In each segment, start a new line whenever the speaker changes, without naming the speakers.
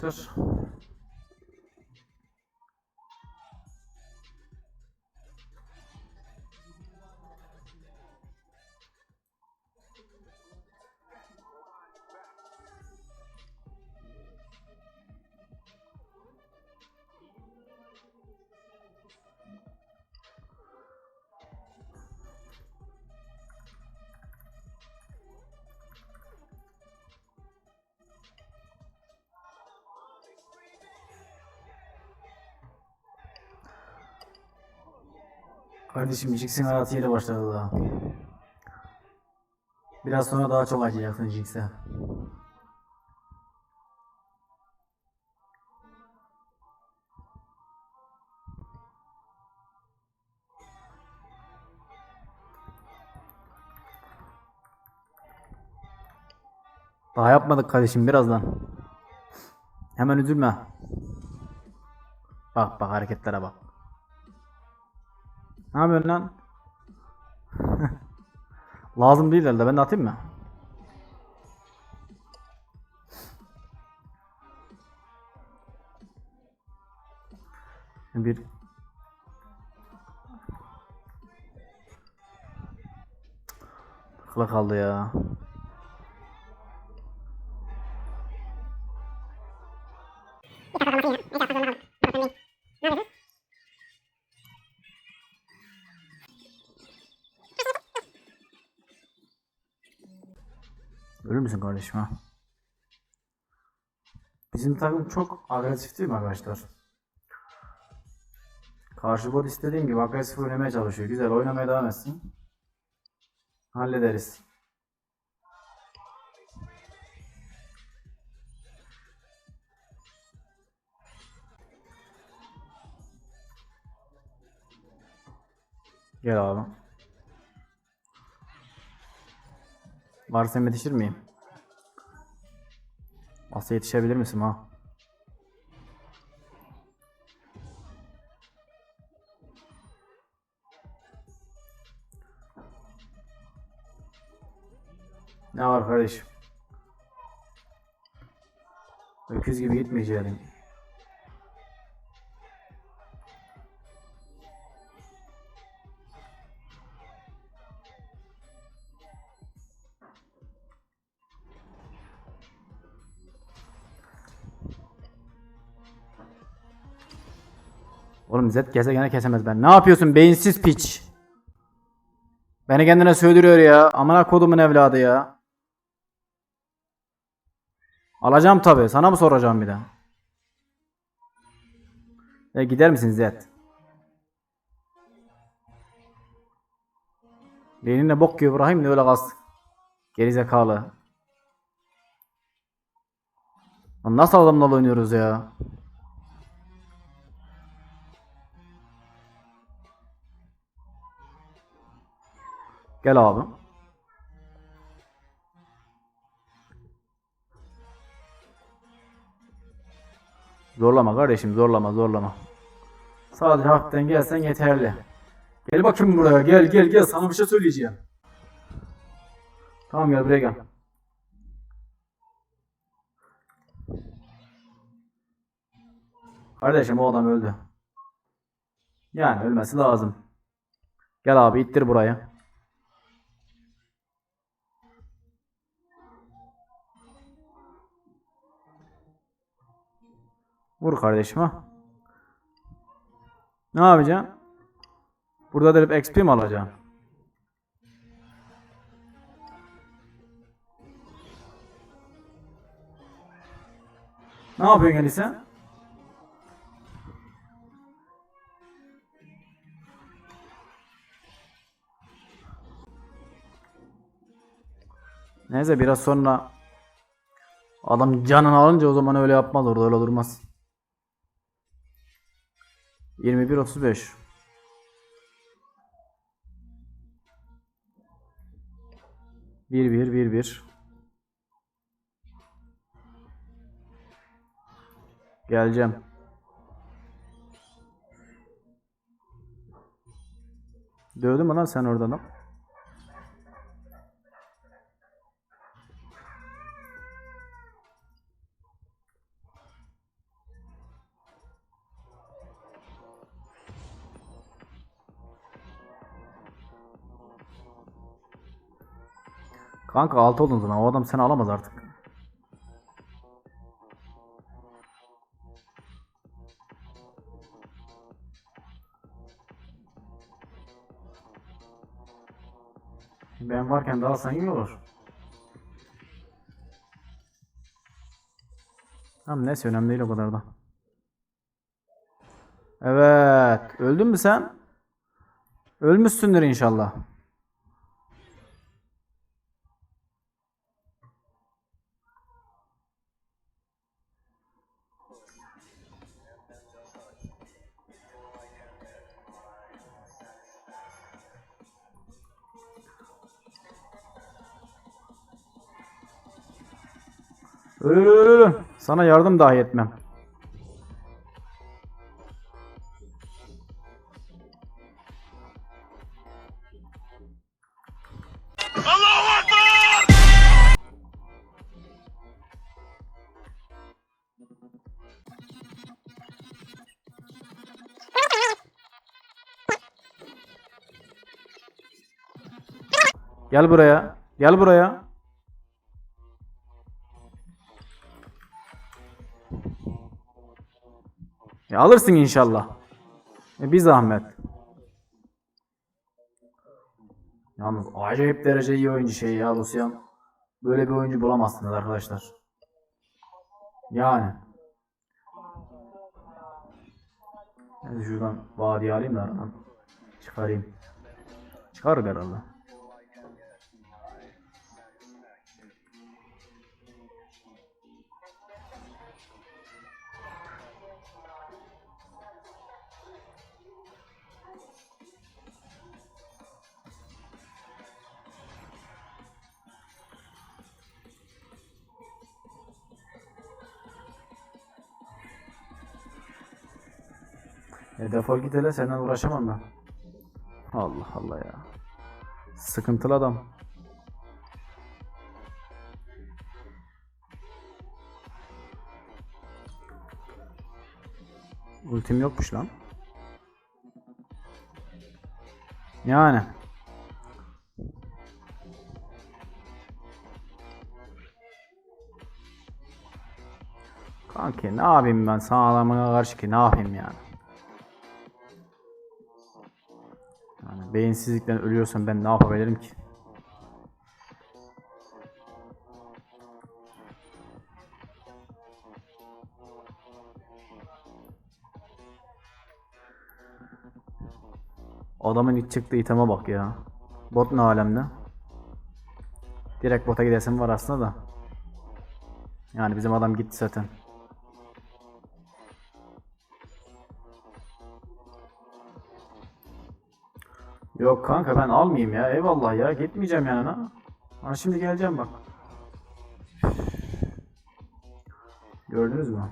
Dur. Kardeşim Jinx'in hayatı yeni başladı daha. Biraz sonra daha çok acıyacaksın Jinx'e. Daha yapmadık kardeşim birazdan. Hemen üzülme. Bak bak hareketlere bak. Ne yapıyorsun lan? Lazım değil herhalde. Ben de atayım mı? Bir Takıla kaldı ya. Ölür müsün kardeşim ha? Bizim takım çok agresif değil mi arkadaşlar? Karşı bot istediğim gibi agresif oynamaya çalışıyor. Güzel oynamaya devam etsin. Hallederiz. Gel abi. Varsa yetişir miyim? Asya yetişebilir misin ha? Ne var kardeşim? Öküz gibi gitmeyeceğim. Zed gezegene kesemez ben. Ne yapıyorsun beyinsiz piç? Beni kendine söylüyor ya. Amına kodumun evladı ya. Alacağım tabi. Sana mı soracağım bir daha? E gider misin Zed? Beynine bok gibi Ibrahim de öyle kalsın. Gerizekalı. Nasıl adamlarla oynuyoruz ya? Gel abi. Zorlama kardeşim zorlama zorlama. Sadece hafiften gelsen yeterli. Gel bakayım buraya gel gel gel sana bir şey söyleyeceğim. Tamam gel buraya gel. Kardeşim o adam öldü. Yani ölmesi lazım. Gel abi ittir buraya. Vur kardeşim ha. Ne yapacaksın? Burada da hep XP mi alacaksın? Ne yapıyorsun sen? Neyse biraz sonra adam canını alınca o zaman öyle yapmaz orada öyle durmaz. 21 35 1 1 1 1 Geleceğim. Dövdün mü lan sen oradan? Kanka 6 oldun zaman o adam seni alamaz artık. Ben varken daha sen iyi olur. Tamam neyse önemli değil o kadar da. Evet. Öldün mü sen? Ölmüşsündür inşallah. Öl öl öl öl. Sana yardım dahi etmem. Gel buraya. Gel buraya. Ya alırsın inşallah. E bir zahmet. Yalnız acayip derece iyi oyuncu şey ya Lucian. Böyle bir oyuncu bulamazsınız arkadaşlar. Yani. Ben şuradan vadi alayım da aradan. Çıkarayım. Çıkar herhalde. E defol git hele senden uğraşamam ben. Allah Allah ya. Sıkıntılı adam. Ultim yokmuş lan. Yani. Kanki ne yapayım ben sana adamına karşı ki ne yapayım yani. Beyinsizlikten ölüyorsan ben ne yapabilirim ki? Adamın ilk çıktığı iteme bak ya. Bot ne alemde? Direkt bota gidesim var aslında da. Yani bizim adam gitti zaten. Yok kanka ben almayayım ya. Eyvallah ya. Gitmeyeceğim yanına. Ha şimdi geleceğim bak. Gördünüz mü?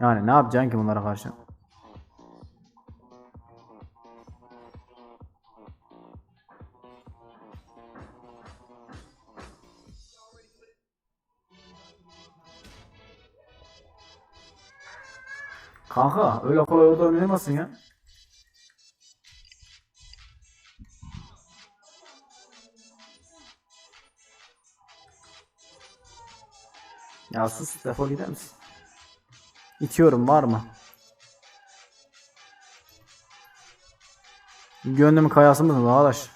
Yani ne yapacaksın ki bunlara karşı? Kanka öyle kolay orada oynayamazsın ya. Ya sus defol gider misin? İtiyorum var mı? Gönlümün kayası mısın arkadaş?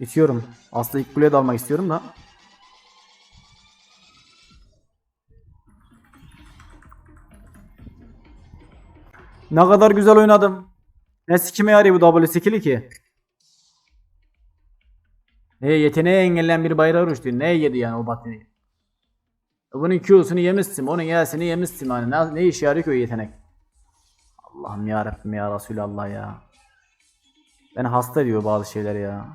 İtiyorum. Aslında ilk kuleye dalmak istiyorum da. Ne kadar güzel oynadım. Ne sikime yarıyor bu W skill'i ki? Ne yeteneği engellen bir bayrağı uçtu. Ne yedi yani o batteri? Bunun Q'sunu yemişsin, onun Y'sini yemişsin hani ne, ne işe yarıyor ki o yetenek? Allah'ım ya Rabbim ya Resulallah ya. Beni hasta ediyor bazı şeyler ya.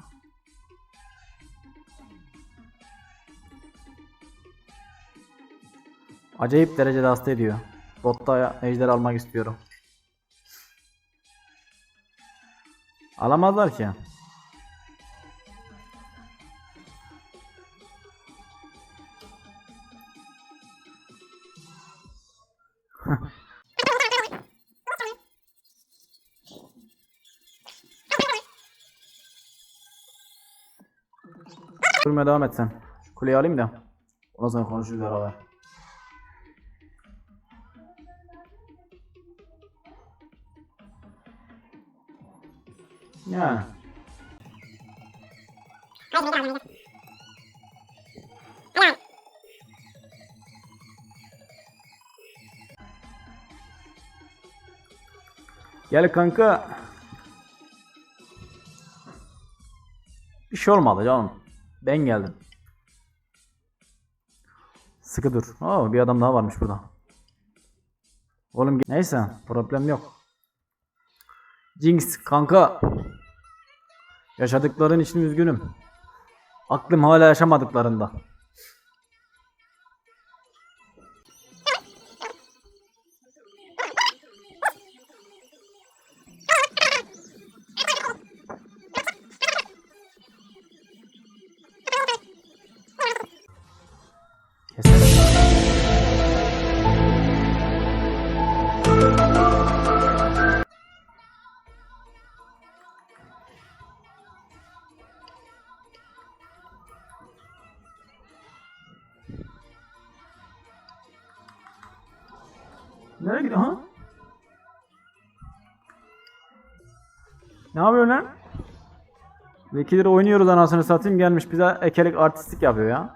Acayip derecede hasta ediyor. Botta ejder almak istiyorum. Alamazlar ki. Durmaya devam et sen. Kuleyi alayım da. Ondan sonra konuşuruz beraber. Yani. Gel kanka. Bir şey olmadı canım. Ben geldim. Sıkı dur. Aa, bir adam daha varmış burada. Oğlum neyse problem yok. Jinx kanka. Yaşadıkların için üzgünüm. Aklım hala yaşamadıklarında. Nereye gidiyor ha? Ne yapıyor lan? Vekileri oynuyoruz anasını satayım gelmiş bize ekelik artistik yapıyor ya.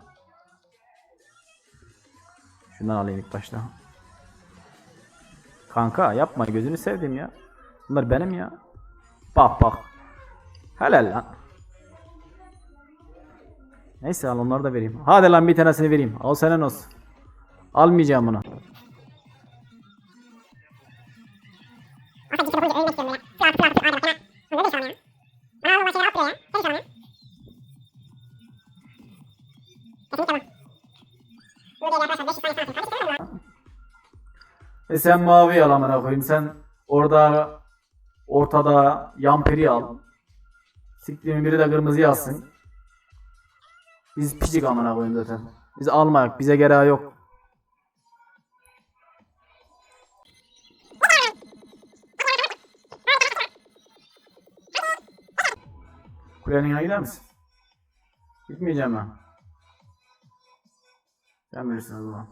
Şundan alayım ilk başta. Kanka yapma gözünü sevdim ya. Bunlar benim ya. Bak bak. Helal lan. Neyse al onları da vereyim. Hadi lan bir tanesini vereyim. Al senin olsun. Almayacağım bunu. E sen mavi al amına koyayım. Sen orada ortada yampiri al. Siktiğimin biri de kırmızı yazsın. Biz picik amına koyayım zaten. Biz almayak. Bize gereği yok. Kulenin yanına gider misin? Gitmeyeceğim ben. Sen bilirsin o zaman.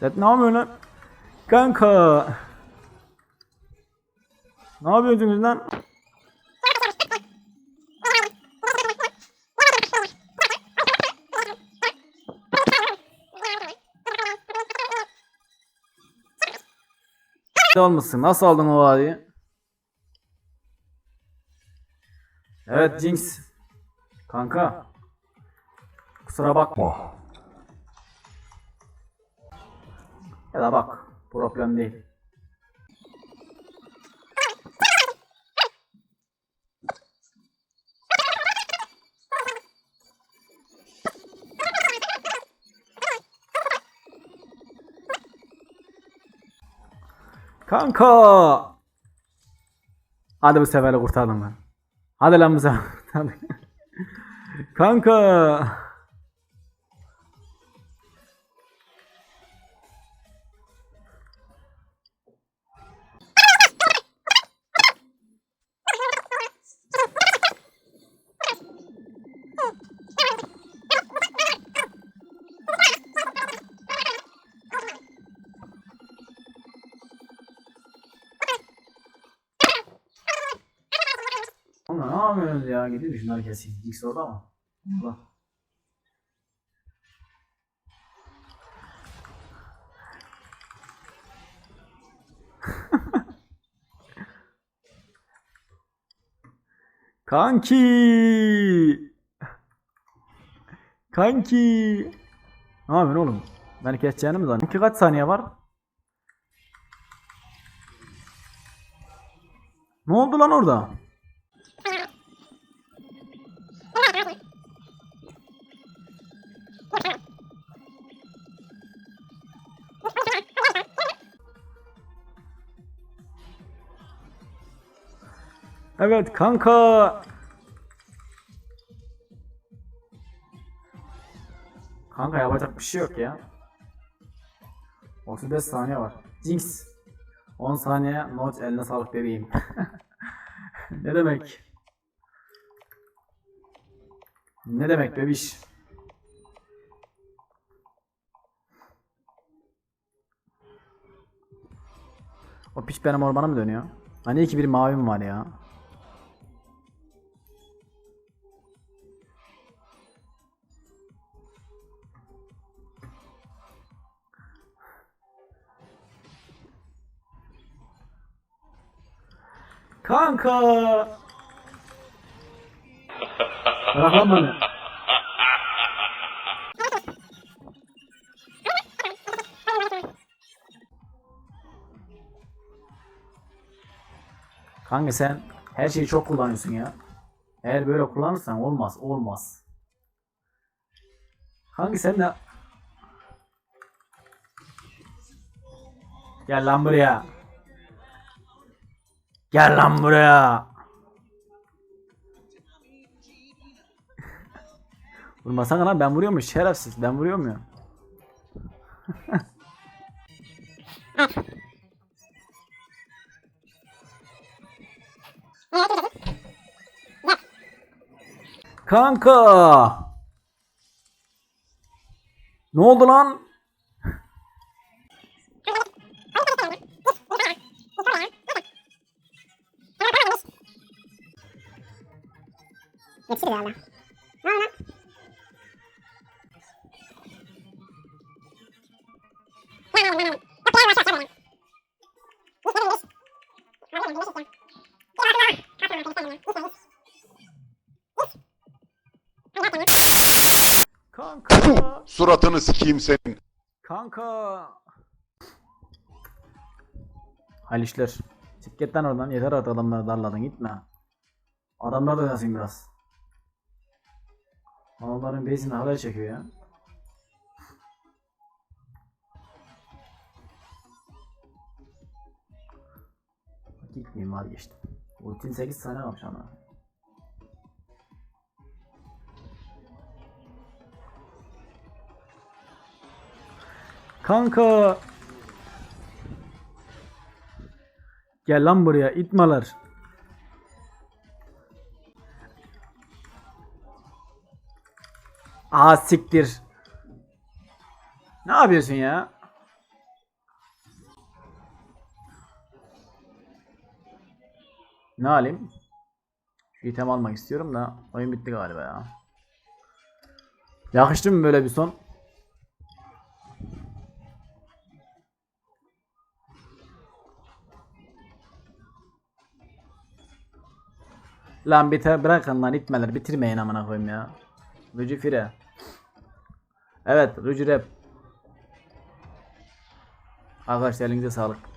Sen ne yapıyorsun lan? Kanka. Ne yapıyorsunuz lan? Ne olmuşsun? Nasıl aldın o vadiyi? Evet Jinx. Kanka. Kusura bakma. Ya da bak. Problem değil. Kanka. Hadi bu sefer kurtardım ben. Hadi lan bu sefer. Kanka. Keseyim. X orada mı? Burada. Kanki. Kanki. Ne yapıyorsun oğlum? Beni keseceğini mi zannediyorsun? Kaç saniye var? Ne oldu lan orada? Evet kanka. Kanka yapacak bir şey yok ya. 35 saniye var. Jinx. 10 saniye not eline sağlık bebeğim. ne demek? Ne demek bebiş? O piç benim ormana mı dönüyor? Hani iki bir mavim var ya. Kanka. Bırak beni. Kanka sen her şeyi çok kullanıyorsun ya. Eğer böyle kullanırsan olmaz, olmaz. Kanka sen de... Gel lan buraya. Gel lan buraya. Vurmasana lan ben vuruyormuş şerefsiz. Ben vuruyorum ya. Kanka. Ne oldu lan?
Yetişir valla. Ne oldu lan?
Kanka.
Suratını sikeyim senin.
Kanka. Hayırlı işler. Çık git lan oradan. Yeter artık adamları darladın gitme. Adamlar da oynasın biraz. Adamların base'inde haber çekiyor ya. Gitmeyeyim vazgeçtim. Ultin 8 saniye kalmış ama. Kanka. Gel lan buraya itmalar. Aa siktir. Ne yapıyorsun ya? Ne alayım? Şu item almak istiyorum da oyun bitti galiba ya. Yakıştı mı böyle bir son? Lan biter bırakın lan itmeler bitirmeyin amına koyayım ya. Rucu fire. Evet Rucu rap. Arkadaşlar elinize sağlık.